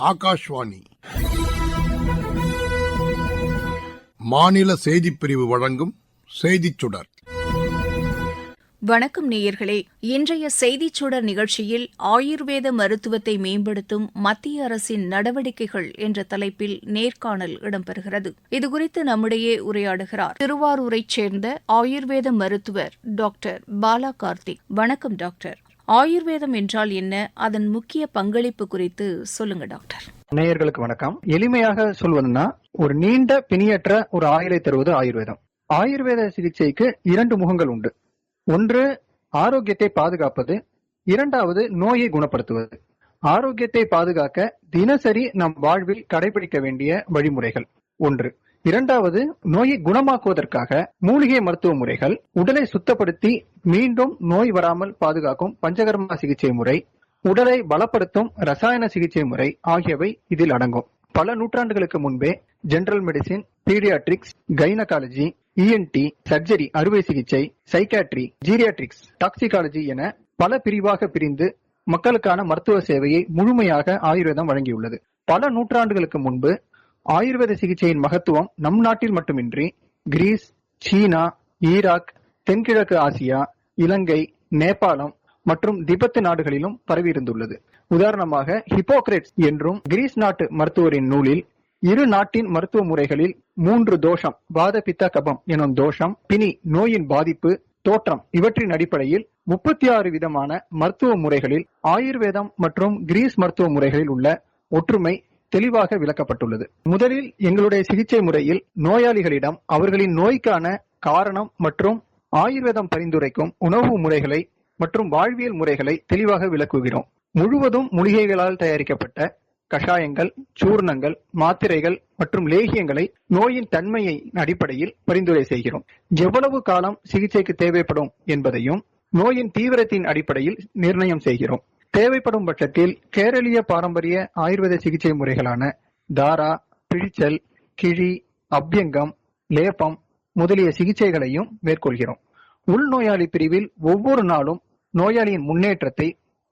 ஆகாஷ்வாணி. மாநில செய்திப்பிரிவு வழங்கும் செய்திச் சுடர். வணக்கம் நேயர்களே. இன்றைய செய்திச் சுடர் நிகழ்ச்சியில் ஆயுர்வேத மருத்துவத்தை மேம்படுத்தும் மத்திய அரசின் நடவடிக்கைகள் என்ற தலைப்பில் நேர்காணல் இடம்பெறுகிறது. இதுகுறித்து நம்மிடையே உரையாடுகிறார். திருவாரூரைச் சேர்ந்த ஆயுர்வேத மருத்துவர் டாக்டர் பாலா கார்த்திக். வணக்கம் டாக்டர். ஆயுர்வேதம் என்றால் என்ன? அதன் முக்கிய பங்களிப்பு குறித்து சொல்லுங்க டாக்டர். நேயர்களுக்கு வணக்கம். எளிமையாக சொல்வதுன்னா ஒரு நீண்ட பிணியற்ற ஒரு ஆயுளை தருவது ஆயுர்வேதம். ஆயுர்வேத சிகிச்சைக்கு இரண்டு முகங்கள் உண்டு. ஒன்று ஆரோக்கியத்தை பாதுகாப்பது. இரண்டாவது நோயை குணப்படுத்துவது. ஆரோக்கியத்தை பாதுகாக்க தினசரி நம் வாழ்வில் கடைபிடிக்க வேண்டிய வழிமுறைகள். ஒன்று இரண்டாவது நோயை குணமாக்குவதற்காக மூலிகை மருத்துவ முறைகள் உடலை சுத்தப்படுத்தி மீண்டும் நோய் வராமல் பாதுகாக்கும் பஞ்சகர்மா சிகிச்சை முறை உடலை பலப்படுத்தும் ரசாயன சிகிச்சை முறை ஆகியவை இதில் அடங்கும். பல நூற்றாண்டுகளுக்கு முன்பே general medicine paediatrics gynaecology ENT surgery அறுவை சிகிச்சை சைக்காட்ரி ஜீரியாட்ரிக்ஸ் டாக்சிகாலஜி என பல பிரிவாக பிரிந்து மக்களுக்கான மருத்துவ சேவையை முழுமையாக ஆயுர்வேதம் வழங்கியுள்ளது. பல நூற்றாண்டுகளுக்கு முன்பு ஆயுர்வேத சிகிச்சையின் மகத்துவம் நம் நாட்டில் மட்டுமின்றி கிரீஸ் சீனா ஈராக் தென்கிழக்கு ஆசியா இலங்கை நேபாளம் மற்றும் திபெத் நாடுகளிலும் பரவியிருந்துள்ளது. உதாரணமாக ஹிப்போக்ரேட்ஸ் என்றும் கிரீஸ் நாட்டு மருத்துவரின் நூலில் இரு நாட்டின் மருத்துவ முறைகளில் மூன்று தோஷம் வாத பித்த கபம் எனும் தோஷம் பிணி நோயின் பாதிப்பு தோற்றம் இவற்றின் அடிப்படையில் முப்பத்தி ஆறு விதமான மருத்துவ முறைகளில் ஆயுர்வேதம் மற்றும் கிரீஸ் மருத்துவ முறைகளில் உள்ள ஒற்றுமை தெளிவாக விளக்கப்பட்டுள்ளது. முதலில் எங்களுடைய சிகிச்சை முறையில் நோயாளிகளிடம் அவர்களின் நோய்க்கான காரணம் மற்றும் ஆயுர்வேதம் பரிந்துரைக்கும் உணவு முறைகளை மற்றும் வாழ்வியல் முறைகளை தெளிவாக விளக்குகிறோம். முழுவதும் மூலிகைகளால் தயாரிக்கப்பட்ட கஷாயங்கள் சூர்ணங்கள் மாத்திரைகள் மற்றும் லேகியங்களை நோயின் தன்மையை அடிப்படையில் பரிந்துரை செய்கிறோம். எவ்வளவு காலம் சிகிச்சைக்கு தேவைப்படும் என்பதையும் நோயின் தீவிரத்தின் அடிப்படையில் நிர்ணயம் செய்கிறோம். தேவைப்படும் பட்சத்தில் கேரளிய பாரம்பரிய ஆயுர்வேத சிகிச்சை முறைகளான தாரா பிழிச்சல் கிழி அபியங்கம் லேபம் முதலிய சிகிச்சைகளையும் மேற்கொள்கிறோம். உள்நோயாளி பிரிவில் ஒவ்வொரு நாளும் நோயாளியின் முன்னேற்றத்தை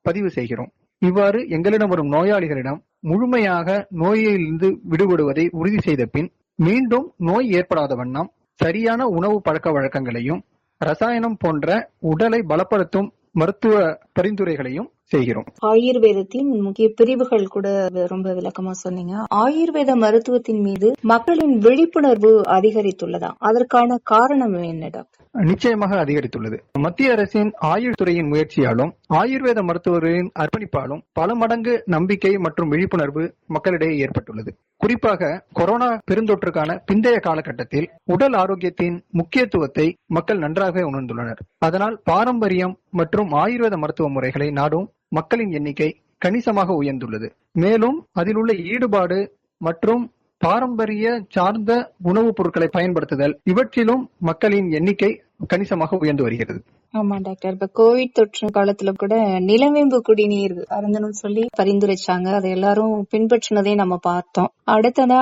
பதிவு செய்கிறோம். இவ்வாறு எங்களிடம் வரும் நோயாளிகளிடம் முழுமையாக நோயிலிருந்து விடுபடுவதை உறுதி செய்த பின் மீண்டும் நோய் ஏற்படாத வண்ணம் சரியான உணவு பழக்க வழக்கங்களையும் ரசாயனம் போன்ற உடலை பலப்படுத்தும் மருத்துவ பரிந்துரைகளையும் செய்கிறோம். ஆயுர்வேதத்தின் முக்கிய பிரிவுகள் கூட ரொம்ப விளக்கமா சொன்னீங்க. ஆயுர்வேத மருத்துவத்தின் மீது மக்களின் விழிப்புணர்வு அதிகரித்துள்ளதா? அதற்கான காரணம் என்ன டாக்டர்? நிச்சயமாக அதிகரித்துள்ளது. மத்திய அரசின் ஆயுள் துறையின் முயற்சியாலும் ஆயுர்வேத மருத்துவர்களின் அர்ப்பணிப்பாலும் பல மடங்கு நம்பிக்கை மற்றும் விழிப்புணர்வு மக்களிடையே ஏற்பட்டுள்ளது. குறிப்பாக கொரோனா பெருந்தொற்றுக்கான பிந்தைய காலகட்டத்தில் உடல் ஆரோக்கியத்தின் முக்கியத்துவத்தை மக்கள் நன்றாக உணர்ந்துள்ளனர். அதனால் பாரம்பரியம் மற்றும் ஆயுர்வேத மருத்துவ முறைகளை நாடும் மக்களின் எண்ணிக்கை கணிசமாக உயர்ந்துள்ளது. மேலும் அதில் உள்ள ஈடுபாடு மற்றும் பாரம்பரிய சார்ந்த உணவுப் பொருட்களை பயன்படுத்துதல் இவற்றிலும் மக்களின் எண்ணிக்கை கணிசமாக உயர்ந்து வருகிறது. ஆமா டாக்டர். இப்ப கோவிட் தொற்று காலத்துல கூட நிலவேம்பு குடிநீர் அருந்தணும் சொல்லி பரிந்துரைச்சாங்க. அதை எல்லாரும் பின்பற்றினதை நம்ம பார்த்தோம். அடுத்ததா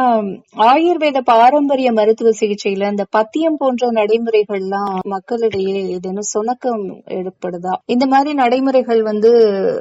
ஆயுர்வேத பாரம்பரிய மருத்துவ சிகிச்சையில இந்த பத்தியம் போன்ற நடைமுறைகள்லாம் மக்களிடையே ஏதேனும் சுணக்கம் ஏற்படுதா? இந்த மாதிரி நடைமுறைகள் வந்து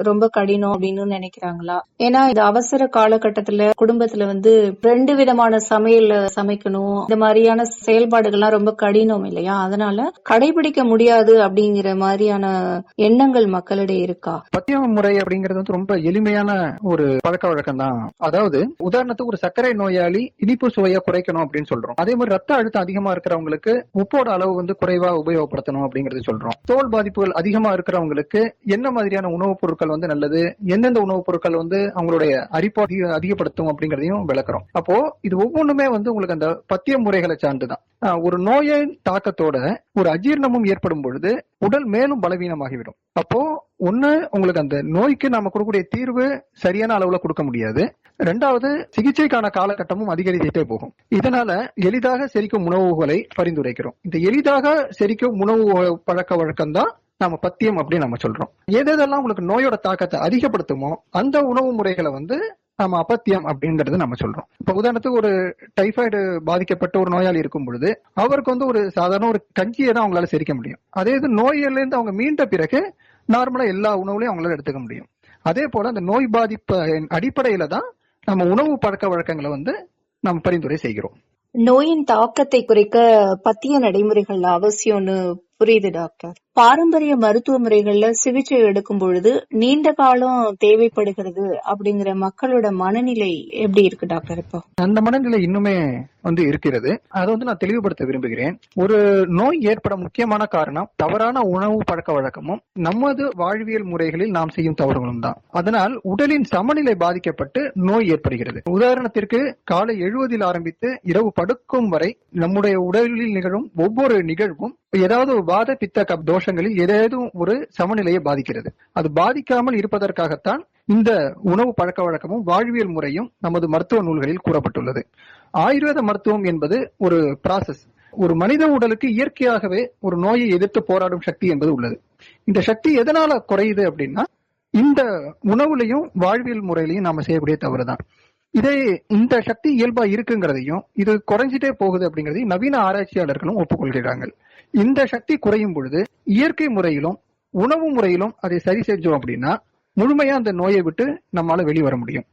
ரொம்ப கடினம் அப்படின்னு நினைக்கிறாங்களா? ஏன்னா இது அவசர காலகட்டத்துல குடும்பத்துல வந்து ரெண்டு விதமான சமையல் சமைக்கணும். இந்த மாதிரியான செயல்பாடுகள்லாம் ரொம்ப கடினம் இல்லையா? அதனால கடைபிடிக்க முடியாது அப்படிங்கிற மாதிரியான எண்ணங்கள் மக்களிடையே இருக்கா? பத்திய முறை அப்படிங்கிறது வந்து ரொம்ப எளிமையான ஒரு பழக்க வழக்கம் தான் அதாவது உதாரணத்துக்கு ஒரு சர்க்கரை நோயாளி இனிப்பு சுவையை குறைக்கணும் அப்படின்னு சொல்றோம். அதே மாதிரி ரத்த அழுத்தம் அதிகமா இருக்கிறவங்களுக்கு உப்போட அளவு வந்து குறைவா உபயோகப்படுத்தணும் அப்படிங்கறது சொல்றோம். தோல் பாதிப்புகள் அதிகமா இருக்கிறவங்களுக்கு என்ன மாதிரியான உணவுப் பொருட்கள் வந்து நல்லது எந்தெந்த உணவுப் பொருட்கள் வந்து அவங்களுடைய அரிப்பு அதிக- அதிகப்படுத்தும் அப்படிங்கறதையும் விளக்குறோம். அப்போ இது ஒவ்வொன்றுமே வந்து உங்களுக்கு அந்த பத்திய முறைகளை சார்ந்துதான். ஒரு நோயின் தாக்கத்தோட ஒரு அஜீரணமும் ஏற்படும் பொழுது உடல் மேலும் பலவீனமாகிவிடும். அப்போ ஒண்ணு உங்களுக்கு அந்த நோய்க்கு நாம கொடுக்கக்கூடிய தீர்வு சரியான அளவுல கொடுக்க முடியாது. ரெண்டாவது சிகிச்சைக்கான காலகட்டமும் அதிகரித்துட்டே போகும். இதனால எளிதாக செரிக்கும் உணவுகளை பரிந்துரைக்கிறோம். இந்த எளிதாக செரிக்கும் உணவு பழக்க வழக்கம் தான் நாம பத்தியம் அப்படின்னு நம்ம சொல்றோம். எது எதெல்லாம் உங்களுக்கு நோயோட தாக்கத்தை அதிகப்படுத்துமோ அந்த உணவு முறைகளை வந்து நம்ம அப்பத்தியம் அப்படிங்கறது நம்ம சொல்றோம். இப்ப உதாரணத்துக்கு ஒரு டைஃபாய்டு பாதிக்கப்பட்ட ஒரு நோயாளி இருக்கும் பொழுது அவருக்கு வந்து ஒரு சாதாரண ஒரு கஞ்சியை தான் அவங்களால செரிக்க முடியும். அதே இது நோயில இருந்து அவங்க மீண்ட பிறகு நார்மலா எல்லா உணவுலையும் அவங்களால எடுத்துக்க முடியும். அதே போல அந்த நோய் பாதிப்பு அடிப்படையில தான் நம்ம உணவு பழக்க வழக்கங்களை வந்து நம்ம பரிந்துரை செய்கிறோம். நோயின் தாக்கத்தை குறைக்க பத்திய நடைமுறைகள் அவசியம்னு புரியுது டாக்டர். பாரம்பரிய மருத்துவ முறைகள்ல சிகிச்சை எடுக்கும் பொழுது நீண்ட காலம் தேவைப்படுகிறது அப்படிங்கிற மக்களோட மனநிலை எப்படி இருக்கு டாக்டர் இப்போ? அந்த மனநிலை இன்னுமே வந்து இருக்கிறது. அதை வந்து நான் தெளிவுபடுத்த விரும்புகிறேன். ஒரு நோய் ஏற்பட முக்கியமான காரணம் தவறான உணவு பழக்க வழக்கமும் நமது வாழ்வியல் முறைகளில் நாம் செய்யும் தவறுகளும் தான். அதனால் உடலின் சமநிலை பாதிக்கப்பட்டு நோய் ஏற்படுகிறது. உதாரணத்திற்கு காலை எழுவதில் ஆரம்பித்து இரவு படுக்கும் வரை நம்முடைய உடலில் நிகழும் ஒவ்வொரு நிகழ்வும் ஏதாவது ஒரு வாத பித்த கப் கோஷங்களில் ஏதேதும் ஒரு சமநிலையை பாதிக்கிறது. அது பாதிக்காமல் இருப்பதற்காகத்தான் இந்த உணவு பழக்க வழக்கமும் வாழ்வியல் முறையும் நமது மருத்துவ நூல்களில் கூறப்பட்டுள்ளது. ஆயுர்வேத மருத்துவம் என்பது ஒரு ப்ராசஸ் ஒரு மனித உடலுக்கு இயற்கையாகவே ஒரு நோயை எதிர்த்து போராடும் சக்தி என்பது உள்ளது. இந்த சக்தி எதனால குறையுது அப்படின்னா இந்த உணவுலையும் வாழ்வியல் முறையிலையும் நாம செய்யக்கூடிய தவறுதான். இதே இந்த சக்தி இயல்பா இருக்குங்கிறதையும் இது குறைஞ்சிட்டே போகுது அப்படிங்கறதையும் நவீன ஆராய்ச்சியாளர்களும் ஒப்புக்கொள்கிறாங்க இந்த சக்தி குறையும் பொழுது இயற்கை முறையிலும் உணவு முறையிலும் அதை சரி செஞ்சோம் அப்படின்னா முழுமையா அந்த நோயை விட்டு நம்மளால வெளிவர முடியும்.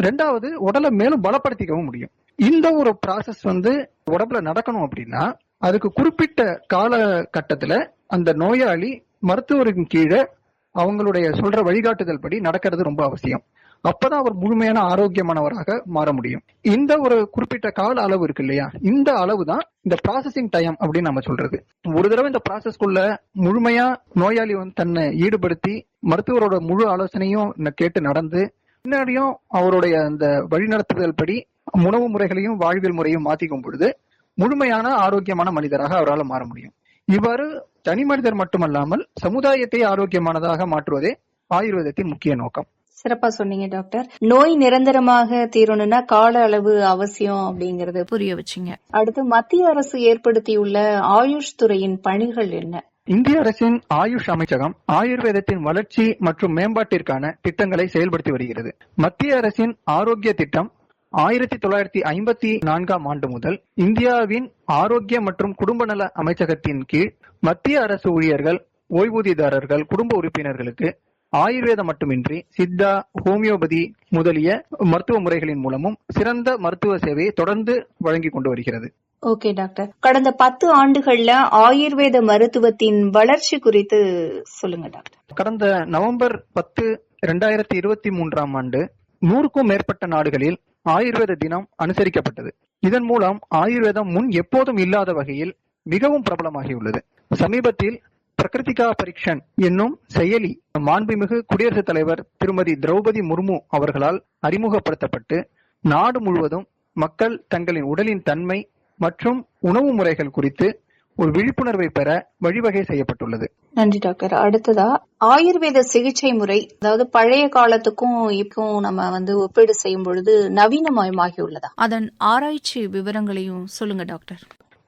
ரெண்டாவது உடலை மேலும் பலப்படுத்திக்கவும் முடியும். இந்த ஒரு ப்ராசஸ் வந்து உடம்புல நடக்கணும் அப்படின்னா அதுக்கு குறிப்பிட்ட காலகட்டத்துல அந்த நோயாளி மருத்துவரின் கீழே அவங்களுடைய சொல்ற வழிகாட்டுதல் படி நடக்கிறது ரொம்ப அவசியம். அப்பதான் அவர் முழுமையான ஆரோக்கியமானவராக மாற முடியும். இந்த ஒரு குறிப்பிட்ட கால அளவு இருக்கு இல்லையா? இந்த அளவு தான் இந்த ப்ராசஸிங் டைம் அப்படின்னு நம்ம சொல்றது. ஒரு தடவை இந்த ப்ராசஸ்க்குள்ள முழுமையா நோயாளி வந்து தன்னை ஈடுபடுத்தி மருத்துவரோட முழு ஆலோசனையும் கேட்டு நடந்து பின்னாடியும் அவருடைய அந்த வழிநடத்துதல் படி உணவு முறைகளையும் வாழ்வியல் முறையும் மாத்திக்கும் பொழுது முழுமையான ஆரோக்கியமான மனிதராக அவரால் மாற முடியும். இவ்வாறு தனி மனிதர் மட்டுமல்லாமல் சமுதாயத்தை ஆரோக்கியமானதாக மாற்றுவதே ஆயுர்வேதத்தின் முக்கிய நோக்கம். சிறப்பா சொன்னீங்க டாக்டர். நோய் நிரந்தரமாக தீரணும்னா கால அளவு அவசியம் அப்படிங்கறது புரிய வச்சிங்க. அடுத்து மத்திய அரசு ஏற்படுத்தியுள்ள ஆயுஷ் துறையின் பணிகள் என்ன? இந்திய அரசின் ஆயுஷ் அமைச்சகம் ஆயுர்வேதத்தின் வளர்ச்சி மற்றும் மேம்பாட்டிற்கான திட்டங்களை செயல்படுத்தி வருகிறது. மத்திய அரசின் ஆரோக்கிய திட்டம் ஆயிரத்தி தொள்ளாயிரத்தி ஐம்பத்தி நான்காம் ஆண்டு முதல் இந்தியாவின் ஆரோக்கிய மற்றும் குடும்ப நல அமைச்சகத்தின் கீழ் மத்திய அரசு ஊழியர்கள் ஓய்வூதியதாரர்கள் குடும்ப உறுப்பினர்களுக்கு ஆயுர்வேதம் மட்டுமின்றி சித்தா ஹோமியோபதி முதலிய மருத்துவ முறைகளின் மூலமும் சிறந்த மருத்துவ சேவையை தொடர்ந்து வழங்கி கொண்டு வருகிறது. ஓகே டாக்டர் கடந்த பத்து ஆண்டுகள்ல ஆயுர்வேத மருத்துவத்தின் வளர்ச்சி குறித்து சொல்லுங்க டாக்டர் கடந்த நவம்பர் பத்து இரண்டாயிரத்தி இருபத்தி மூன்றாம் ஆண்டு நூறுக்கும் மேற்பட்ட நாடுகளில் ஆயுர்வேத தினம் அனுசரிக்கப்பட்டது. இதன் மூலம் ஆயுர்வேதம் முன் எப்போதும் இல்லாத வகையில் மிகவும் பிரபலமாகியுள்ளது. சமீபத்தில் பிரகிருதிகா பரீக்ஷன் என்னும் செயலி மாண்புமிகு குடியரசுத் தலைவர் திருமதி திரௌபதி முர்மு அவர்களால் அறிமுகப்படுத்தப்பட்டு நாடு முழுவதும் மக்கள் தங்களின் உடலின் தன்மை மற்றும் உணவு முறைகள் குறித்து ஒரு விழிப்புணர்வை பெற வழிவகை செய்யப்பட்டுள்ளது. நன்றி டாக்டர். அடுத்ததா ஆயுர்வேத சிகிச்சை முறை அதாவது பழைய காலத்துக்கும் இப்பவும் நம்ம வந்து ஒப்பீடு செய்யும் பொழுது நவீனமயமாகி உள்ளதா அதன் ஆராய்ச்சி விவரங்களையும் சொல்லுங்க டாக்டர்.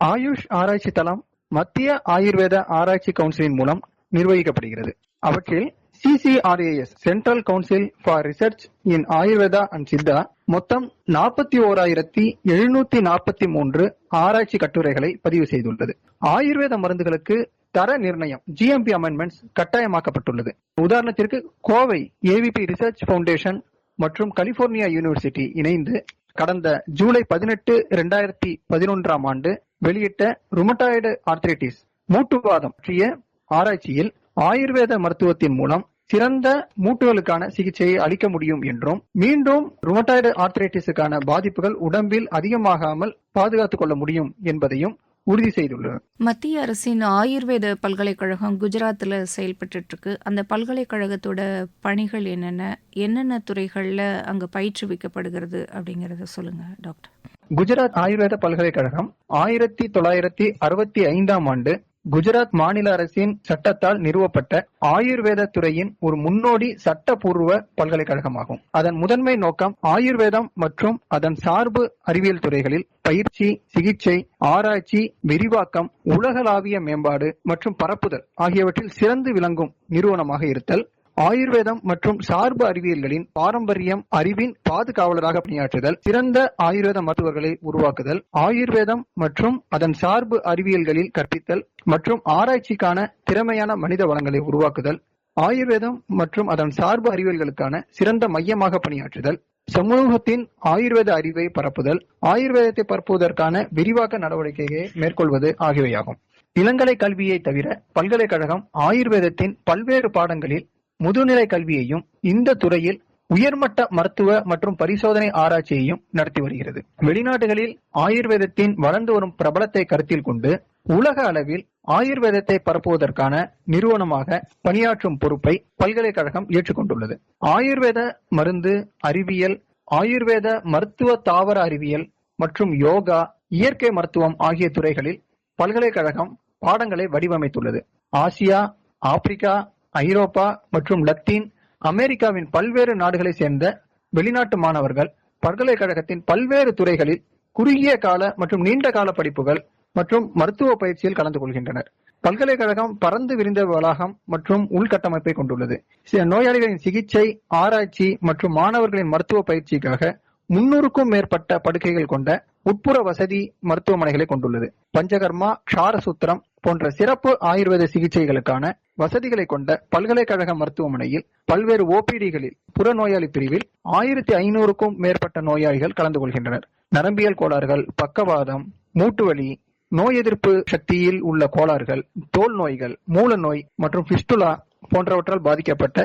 ஆயுஷ் ஆராய்ச்சி தளம் மத்திய ஆயுர்வேத ஆராய்ச்சி கவுன்சிலின் மூலம் நிர்வகிக்கப்படுகிறது. அவற்றில் CCRAS central council for research in Ayurveda and Siddha மொத்தம் நாற்பத்தி ஓராயிரத்தி எழுநூத்தி நாற்பத்தி மூன்று ஆராய்ச்சி கட்டுரைகளை பதிவு செய்துள்ளது. ஆயுர்வேத மருந்துகளுக்கு தர நிர்ணயம் ஜிஎம்பி அமெண்ட்மெண்ட்ஸ் கட்டாயமாக்கப்பட்டுள்ளது. உதாரணத்திற்கு கோவை ஏவிபி ரிசர்ச் ஃபவுண்டேஷன் மற்றும் கலிபோர்னியா யூனிவர்சிட்டி இணைந்து கடந்த ஜூலை பதினெட்டு இரண்டாயிரத்தி பதினொன்றாம் ஆண்டு வெளியிட்ட ருமட்டாய்டு ஆர்த்ரைட்டிஸ் மூட்டுவாதம் பற்றிய ஆராய்ச்சியில் ஆயுர்வேத மருத்துவத்தின் மூலம் சிறந்த மூட்டுகளுக்கான சிகிச்சையை அளிக்க முடியும் என்றும் மீண்டும் ருமட்டாய்டு ஆர்த்ரைட்டிஸுக்கான பாதிப்புகள் உடம்பில் அதிகமாகாமல் பாதுகாத்துக் கொள்ள முடியும் என்பதையும் உறுதி செய்துள்ளனர் மத்திய அரசின் ஆயுர்வேத பல்கலைக்கழகம் குஜராத்தில் செயல்பட்டு இருக்கு அந்த பல்கலைக்கழகத்தோட பணிகள் என்னென்ன என்னென்ன துறைகளில் அங்கே பயிற்றுவிக்கப்படுகிறது அப்படிங்கிறத சொல்லுங்க டாக்டர். குஜராத் ஆயுர்வேத பல்கலைக்கழகம் ஆயிரத்தி தொள்ளாயிரத்தி அறுபத்தி ஐந்தாம் ஆண்டு குஜராத் மாநில அரசின் சட்டத்தால் நிறுவப்பட்ட ஆயுர்வேத துறையின் ஒரு முன்னோடி சட்டப்பூர்வ பல்கலைக்கழகமாகும். அதன் முதன்மை நோக்கம் ஆயுர்வேதம் மற்றும் அதன் சார்பு அறிவியல் துறைகளில் பயிற்சி சிகிச்சை ஆராய்ச்சி விரிவாக்கம் உலகளாவிய மேம்பாடு மற்றும் பரப்புதல் ஆகியவற்றில் சிறந்து விளங்கும் நிறுவனமாக இருத்தல் ஆயுர்வேதம் மற்றும் சார்பு அறிவியல்களின் பாரம்பரியம் அறிவின் பாதுகாவலராக பணியாற்றுதல் சிறந்த ஆயுர்வேத மருத்துவர்களை உருவாக்குதல் ஆயுர்வேதம் மற்றும் அதன் சார்பு அறிவியல்களில் கற்பித்தல் மற்றும் ஆராய்ச்சிக்கான திறமையான மனித வளங்களை உருவாக்குதல் ஆயுர்வேதம் மற்றும் அதன் சார்பு அறிவியல்களுக்கான சிறந்த மையமாக பணியாற்றுதல் சமூகத்தின் ஆயுர்வேத அறிவை பரப்புதல் ஆயுர்வேதத்தை பரப்புவதற்கான விரிவாக்க நடவடிக்கையை மேற்கொள்வது ஆகியவையாகும். இளங்கலை கல்வியை தவிர பல்கலைக்கழகம் ஆயுர்வேதத்தின் பல்வேறு பாடங்களில் முதுநிலை கல்வியையும் இந்த துறையில் உயர்மட்ட மருத்துவ மற்றும் பரிசோதனை ஆராய்ச்சியையும் நடத்தி வருகிறது. வெளிநாடுகளில் ஆயுர்வேதத்தின் வளர்ந்து வரும் பிரபலத்தை கருத்தில் கொண்டு உலக அளவில் ஆயுர்வேதத்தை பரப்புவதற்கான நிறுவனமாக பணியாற்றும் பொறுப்பை பல்கலைக்கழகம் ஏற்றுக்கொண்டுள்ளது. ஆயுர்வேத மருந்து அறிவியல் ஆயுர்வேத மருத்துவ தாவர அறிவியல் மற்றும் யோகா இயற்கை மருத்துவம் ஆகிய துறைகளில் பல்கலைக்கழகம் பாடங்களை வடிவமைத்துள்ளது. ஆசியா ஆப்பிரிக்கா ஐரோப்பா மற்றும் லத்தீன் அமெரிக்காவின் பல்வேறு நாடுகளை சேர்ந்த வெளிநாட்டு மாணவர்கள் பல்கலைக்கழகத்தின் பல்வேறு துறைகளில் குறுகிய கால மற்றும் நீண்ட கால படிப்புகள் மற்றும் மருத்துவ பயிற்சியில் கலந்து கொள்கின்றனர். பல்கலைக்கழகம் பறந்து விரிந்த வளாகம் மற்றும் உள்கட்டமைப்பை கொண்டுள்ளது. சில நோயாளிகளின் சிகிச்சை ஆராய்ச்சி மற்றும் மாணவர்களின் மருத்துவ பயிற்சிக்காக முன்னூறுக்கும் மேற்பட்ட படுக்கைகள் கொண்ட உட்புற வசதி மருத்துவமனைகளை கொண்டுள்ளது. பஞ்சகர்மா க்ஷாரசூத்திரம் போன்ற சிறப்பு ஆயுர்வேத சிகிச்சைகளுக்கான வசதிகளை கொண்ட பல்கலைக்கழக மருத்துவமனையில் பல்வேறு ஓபிடிகளில் புறநோயாளி பிரிவில் ஆயிரத்தி ஐநூறுக்கும் மேற்பட்ட நோயாளிகள் கலந்து கொள்கின்றனர். நரம்பியல் கோளாறுகள் பக்கவாதம் மூட்டுவலி நோய் எதிர்ப்பு சக்தியில் உள்ள கோளாறுகள் தோல் நோய்கள் மூல நோய் மற்றும் பிஸ்டுலா போன்றவற்றால் பாதிக்கப்பட்ட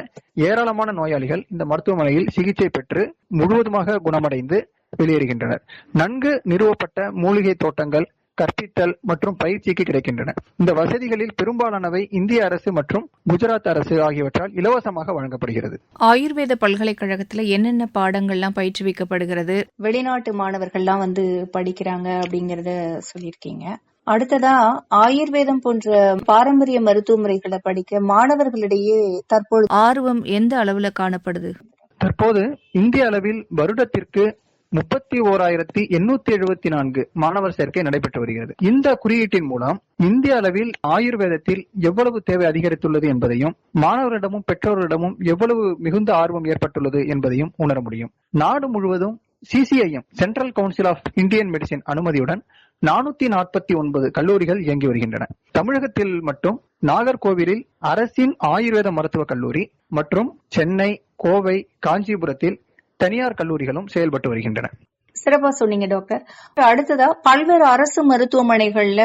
ஏராளமான நோயாளிகள் இந்த மருத்துவமனையில் சிகிச்சை பெற்று முழுவதுமாக குணமடைந்து வெளியேறுகின்றனர். நன்கு நிறுவப்பட்ட மூலிகை தோட்டங்கள் கற்பித்தல் மற்றும் பயிற்சிக்கு கிடைக்கின்றன. இந்த வசதிகளில் பெரும்பாலானவை இந்திய அரசு மற்றும் குஜராத் அரசு ஆகியவற்றால் இலவசமாக வழங்கப்படுகிறது. ஆயுர்வேத பல்கலைக்கழகத்துல என்னென்ன பாடங்கள்லாம் பயிற்றுவிக்கப்படுகிறது? வெளிநாட்டு மாணவர்கள்லாம் வந்து படிக்கிறாங்க அப்படிங்கறத சொல்லியிருக்கீங்க. அடுத்ததா ஆயுர்வேதம் போன்ற பாரம்பரிய மருத்துவ முறைகளை படிக்க மாணவர்களிடையே தற்பொழுது ஆர்வம் எந்த அளவுல காணப்படுது? தற்போது இந்திய அளவில் வருடத்திற்கு முப்பத்தி ஓராயிரத்தி எண்ணூத்தி எழுபத்தி நான்கு மாணவர் சேர்க்கை நடைபெற்று வருகிறது. இந்த குறியீட்டின் மூலம் இந்திய அளவில் ஆயுர்வேதத்தில் எவ்வளவு தேவை அதிகரித்துள்ளது என்பதையும் மாணவரிடமும் பெற்றோரிடமும் எவ்வளவு மிகுந்த ஆர்வம் ஏற்பட்டுள்ளது என்பதையும் உணர முடியும். நாடு முழுவதும் CCIM central council of Indian medicine அனுமதியுடன் நானூத்தி நாற்பத்தி ஒன்பது கல்லூரிகள் இயங்கி வருகின்றன. தமிழகத்தில் மட்டும் நாகர்கோவிலில் அரசின் ஆயுர்வேத மருத்துவக் கல்லூரி மற்றும் சென்னை கோவை காஞ்சிபுரத்தில் தனியார் கல்லூரிகளும் செயல்பட்டு வருகின்றன. சிறப்பா சொன்னீங்க டாக்டர். அடுத்ததா பல்வேறு அரசு மருத்துவமனைகள்ல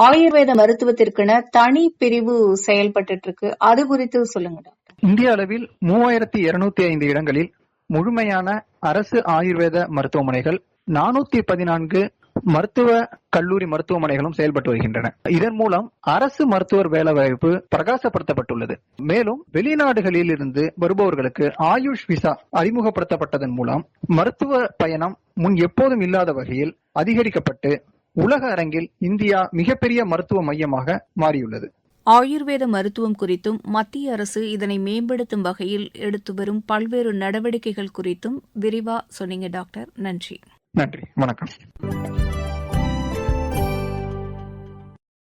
ஆயுர்வேத மருத்துவத்திற்குன தனி பிரிவு செயல்பட்டு இருக்கு அது குறித்து சொல்லுங்க டாக்டர். இந்திய அளவில் மூவாயிரத்தி இருநூத்தி ஐந்து இடங்களில் முழுமையான அரசு ஆயுர்வேத மருத்துவமனைகள் நானூத்தி பதினான்கு மருத்துவ கல்லூரி மருத்துவமனைகளும் செயல்பட்டு வருகின்றன. இதன் மூலம் அரசு மருத்துவர் வேலைவாய்ப்பு பிரகாசப்படுத்தப்பட்டுள்ளது. மேலும் வெளிநாடுகளில் இருந்து வருபவர்களுக்கு ஆயுஷ் விசா அறிமுகப்படுத்தப்பட்டதன் மூலம் மருத்துவ பயணம் முன் எப்போதும் இல்லாத வகையில் அதிகரிக்கப்பட்டு உலக அரங்கில் இந்தியா மிகப்பெரிய மருத்துவ மையமாக மாறியுள்ளது. ஆயுர்வேத மருத்துவம் குறித்தும் மத்திய அரசு இதனை மேம்படுத்தும் வகையில் எடுத்து வரும் பல்வேறு நடவடிக்கைகள் குறித்தும் விரிவா சொன்னீங்க டாக்டர். நன்றி. நன்றி. வணக்கம்.